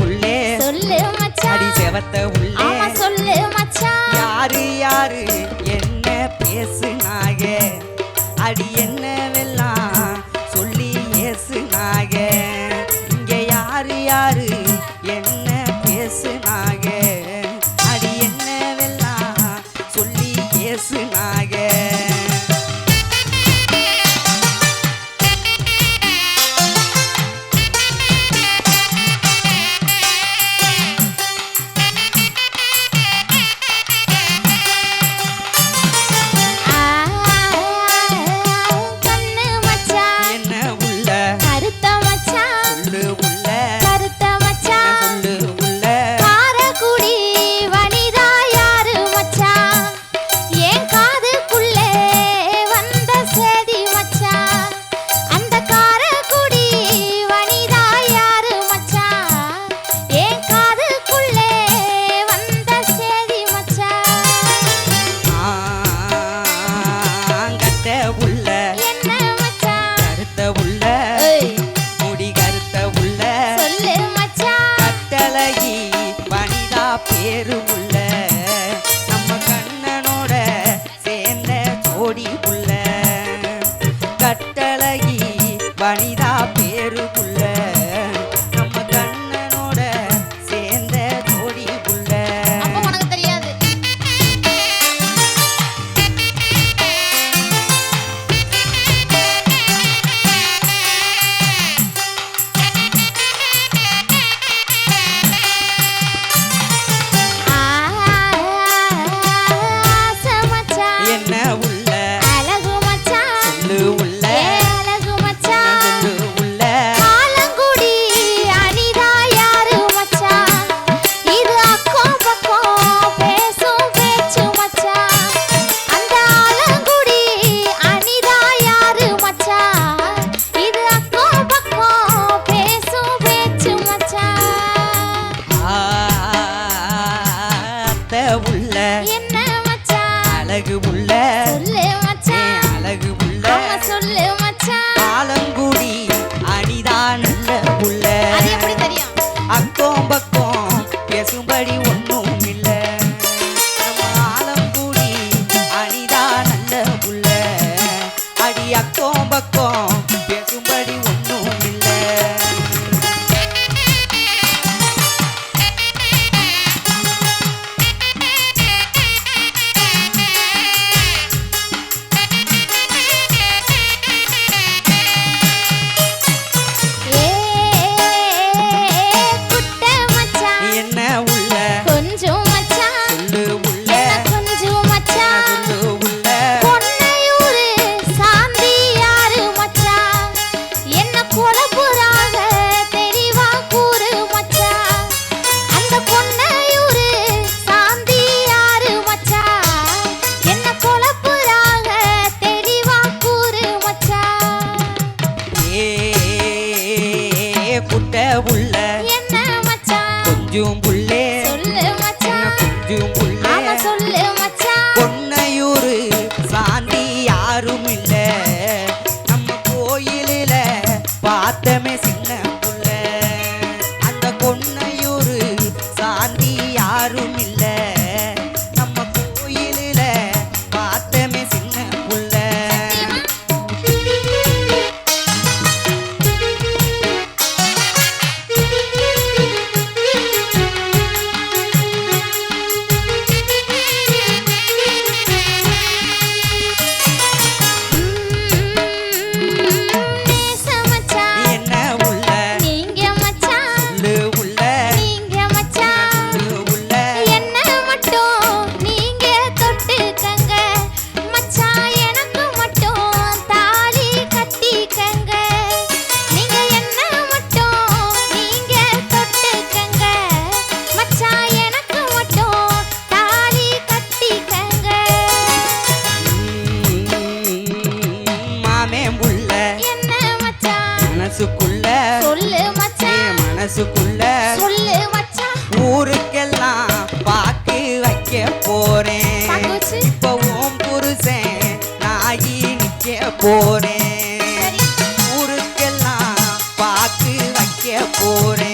உள்ளே. சொல்லு மச்சான். அடி செவத்த பேரு உள்ள நம்ம கண்ணனோட சேர்ந்த ஜோடி வனிதா de um மனசுக்குள்ள சொல்லு மச்சான் ஊருக்கெல்லாம் பாக்கு வைக்க போறேன். இப்ப ஓம் புருஷன் நாயி நிக்க போறேன். ஊருக்கெல்லாம் பாக்கு வைக்க போறேன்.